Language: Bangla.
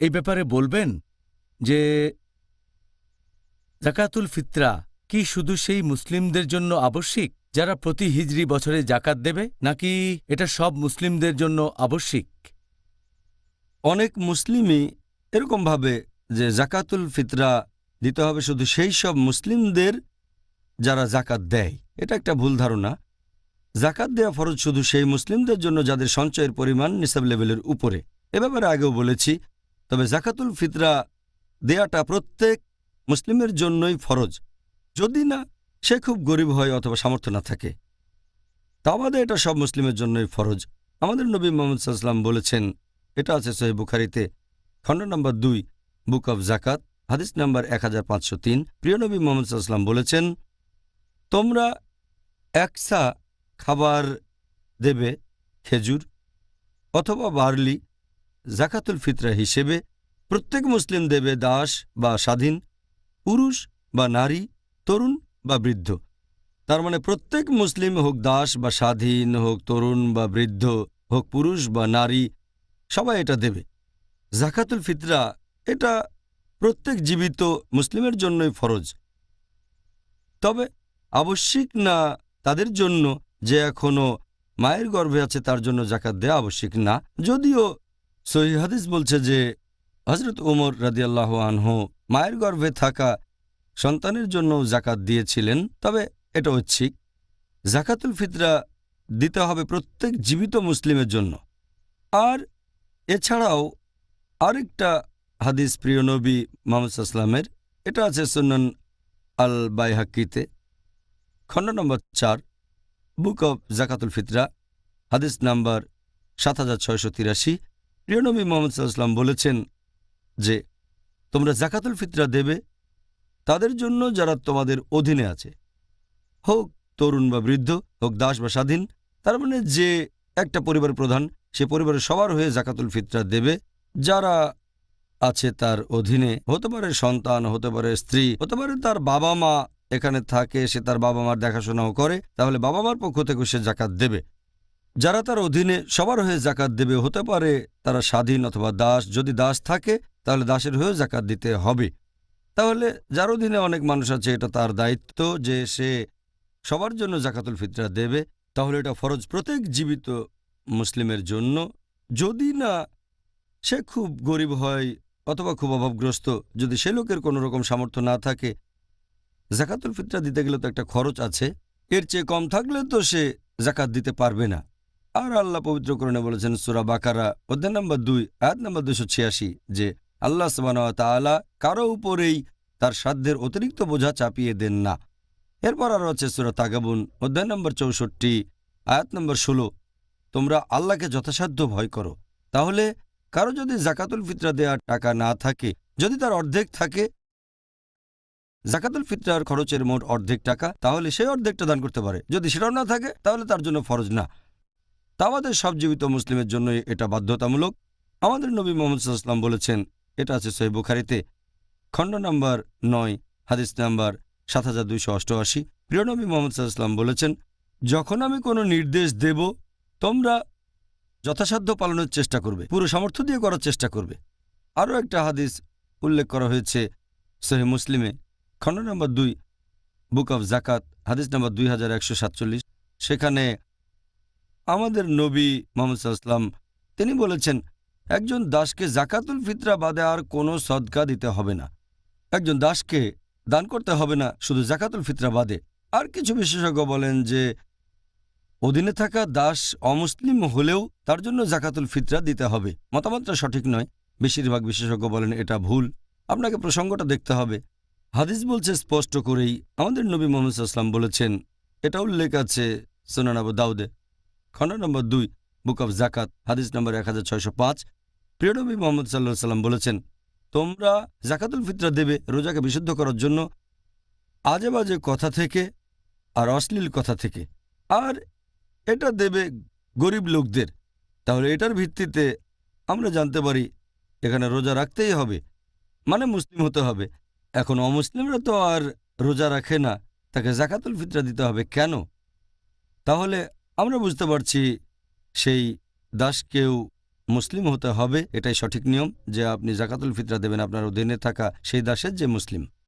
এই ব্যাপারে বলবেন যে, জাকাতুল ফিতরা কি শুধু সেই মুসলিমদের জন্য আবশ্যিক, যারা প্রতি হিজড়ি বছরে জাকাত দেবে, নাকি এটা সব মুসলিমদের জন্য আবশ্যিক? অনেক মুসলিমই এরকম ভাবে যে জাকাতুল ফিতরা দিতে হবে শুধু সেই সব মুসলিমদের যারা জাকাত দেয়। এটা একটা ভুল ধারণা। জাকাত দেওয়া ফরজ শুধু সেই মুসলিমদের জন্য যাদের সঞ্চয়ের পরিমাণ নিসাব লেভেলের উপরে। এ ব্যাপারে আগেও বলেছি তবে জাকাতুল ফিতরা দেয়াটা প্রত্যেক মুসলিমের জন্যই ফরজ। যদি না, সে খুব গরিব হয় অথবা সামর্থ্য না থাকে। তা বাদে এটা সব মুসলিমের জন্যই ফরজ। আমাদের নবী মোহাম্মদ সাল্লাম বলেছেন, এটা আছে সহি বুখারিতে, খণ্ড নম্বর দুই, বুক অব জাকাত, হাদিস নাম্বার এক হাজার পাঁচশো তিন। প্রিয় নবী মোহাম্মদ সাল্লাম বলেছেন, তোমরা একসা খাবার দেবে খেজুর অথবা বার্লি জাকাতুল ফিতরা হিসেবে প্রত্যেক মুসলিম দেবে দাস বা স্বাধীন, পুরুষ বা নারী, তরুণ বা বৃদ্ধ। তার মানে প্রত্যেক মুসলিম হোক দাস বা স্বাধীন হোক তরুণ বা বৃদ্ধ হোক পুরুষ বা নারী, সবাই এটা দেবে। জাকাতুল ফিতরা এটা প্রত্যেক জীবিত মুসলিমের জন্যই ফরজ। তবে আবশ্যিক না তাদের জন্য যে এখনও মায়ের গর্ভে আছে তার জন্য জাকাত দেওয়া আবশ্যিক না, যদিও সহি হাদিস বলছে যে হজরত উমর রাদিয়াল্লাহ আনহু মায়ের গর্ভে থাকা সন্তানের জন্য জাকাত দিয়েছিলেন, তবে এটা ঐচ্ছিক। জাকাতুল ফিতরা দিতে হবে প্রত্যেক জীবিত মুসলিমের জন্য। আর এছাড়াও আরেকটা হাদিস প্রিয় নবী মোহাম্মদ সাল্লামের এটা আছে সুনন আল বাইহাক্কিতে খণ্ড নম্বর চার, বুক অব জাকাতুল ফিতরা, হাদিস নাম্বার সাত হাজার ছয়শো তিরাশি। প্রিয় নবী মোহাম্মদ সাল্লাম বলেছেন যে, তোমরা জাকাতুল ফিতরা দেবে, তাদের জন্য যারা তোমাদের অধীনে আছে। হোক তরুণ বা বৃদ্ধ, হোক দাস বা স্বাধীন, তার মানে যে একটা পরিবার প্রধান, সে পরিবারের সবার হয়ে জাকাতুল ফিতরা দেবে। যারা আছে তার অধীনে, হতে পারে সন্তান, হতে পারে স্ত্রী, হতে পারে তার বাবা মা এখানে থাকে, সে তার বাবা মার দেখাশোনাও করে, তাহলে বাবা মার পক্ষ থেকে সে জাকাত দেবে। যারা তার অধীনে সবার হয়ে জাকাত দেবে হতে পারে, তারা স্বাধীন অথবা দাস। যদি দাস থাকে, তাহলে দাসের হয়েও জাকাত দিতে হবে। তাহলে যার অধীনে অনেক মানুষ আছে, এটা তার দায়িত্ব যে সে সবার জন্য জাকাতুল ফিতরা দেবে। তাহলে এটা ফরজ প্রত্যেক জীবিত মুসলিমের জন্য। যদি না সে খুব গরিব হয় অথবা খুব অভাবগ্রস্ত, যদি সে লোকের কোনো রকম সামর্থ্য না থাকে, জাকাতুল ফিতরা দিতে গেলে তো একটা খরচ আছে। এর চেয়ে কম থাকলে তো সে জাকাত দিতে পারবে না। আর আল্লাহ পবিত্রকরণে বলেছেন সুরা বাকারা, অধ্যায় নম্বর দুই, আয়াত নম্বর দুশো ছিয়াশি, যে আল্লাহ সবানা তালা কারও উপরেই তার সাধ্যের অতিরিক্ত বোঝা চাপিয়ে দেন না। এরপর আরও আছে সুরা তাগাবুন, অধ্যায় নম্বর চৌষট্টি, আয়াত নম্বর ষোলো, তোমরা আল্লাহকে যথাসাধ্য ভয় করো। তাহলে কারও যদি জাকাতুল ফিতরা দেওয়ার টাকা না থাকে, যদি তার অর্ধেক থাকে, জাকাতুল ফিতরার খরচের মোট অর্ধেক টাকা, তাহলে সেই অর্ধেকটা দান করতে পারে। যদি সেটাও না থাকে, তাহলে তার জন্য ফরজ না। তা আমাদের সব জীবিত মুসলিমের জন্য এটা বাধ্যতামূলক। আমাদের নবী মোহাম্মদ সাল্লাম বলেছেন, এটা আছে সহি বুখারিতে, খণ্ড নম্বর নয়, হাদিস নাম্বার সাত হাজার দুইশো অষ্টআশি। প্রিয়নবী মোহাম্মদ সাল্লাম বলেছেন, যখন আমি কোনো নির্দেশ দেব, তোমরা যথাসাধ্য পালনের চেষ্টা করবে, পুরো সামর্থ্য দিয়ে করার চেষ্টা করবে। আরও একটা হাদিস উল্লেখ করা হয়েছে সহি মুসলিমে, খণ্ড নম্বর দুই, বুক অব জাকাত হাদিস নম্বর দুই হাজার একশো সাতচল্লিশ। সেখানে আমাদের নবী মোহাম্মদ সাল্লাম তিনি বলেছেন, একজন দাসকে জাকাতুল ফিতরা বাদে আর কোনো সদকা দিতে হবে না। একজন দাসকে দান করতে হবে না, শুধু জাকাতুল ফিতরা বাদে। আর কিছু বিশেষজ্ঞ বলেন যে, অধীনে থাকা দাস অমুসলিম হলেও তার জন্য জাকাতুল ফিতরা দিতে হবে। মতামতটা সঠিক নয়। বেশিরভাগ বিশেষজ্ঞ বলেন, এটা ভুল। আপনাকে প্রসঙ্গটা দেখতে হবে। হাদিস বলছে স্পষ্ট করেই আমাদের নবী মোহাম্মদ আসলাম বলেছেন, এটা উল্লেখ আছে সোনানাবু দাউদে। খণ্ড নম্বর দুই বুক অব জাকাত হাদিস নম্বর এক হাজার ছয়শো পাঁচ। প্রিয় নবী মোহাম্মদ সাল্লাহ সাল্লাম বলেছেন, তোমরা জাকাতুল ফিতরা দেবে রোজাকে বিশুদ্ধ করার জন্য আজে বাজে কথা থেকে আর অশ্লীল কথা থেকে। আর এটা দেবে গরিব লোকদের। তাহলে এটার ভিত্তিতে আমরা জানতে পারি, এখানে রোজা রাখতেই হবে। মানে মুসলিম হতে হবে। এখন অমুসলিমরা তো আর রোজা রাখে না, তাকে জাকাতুল ফিতরা দিতে হবে কেন? তাহলে আমরা বুঝতে পারছি সেই দাসকেও মুসলিম হতে হবে, এটাই সঠিক নিয়ম যে আপনি জাকাতুল ফিতরা দেবেন, আপনার অধীনে থাকা সেই দাসের যে মুসলিম।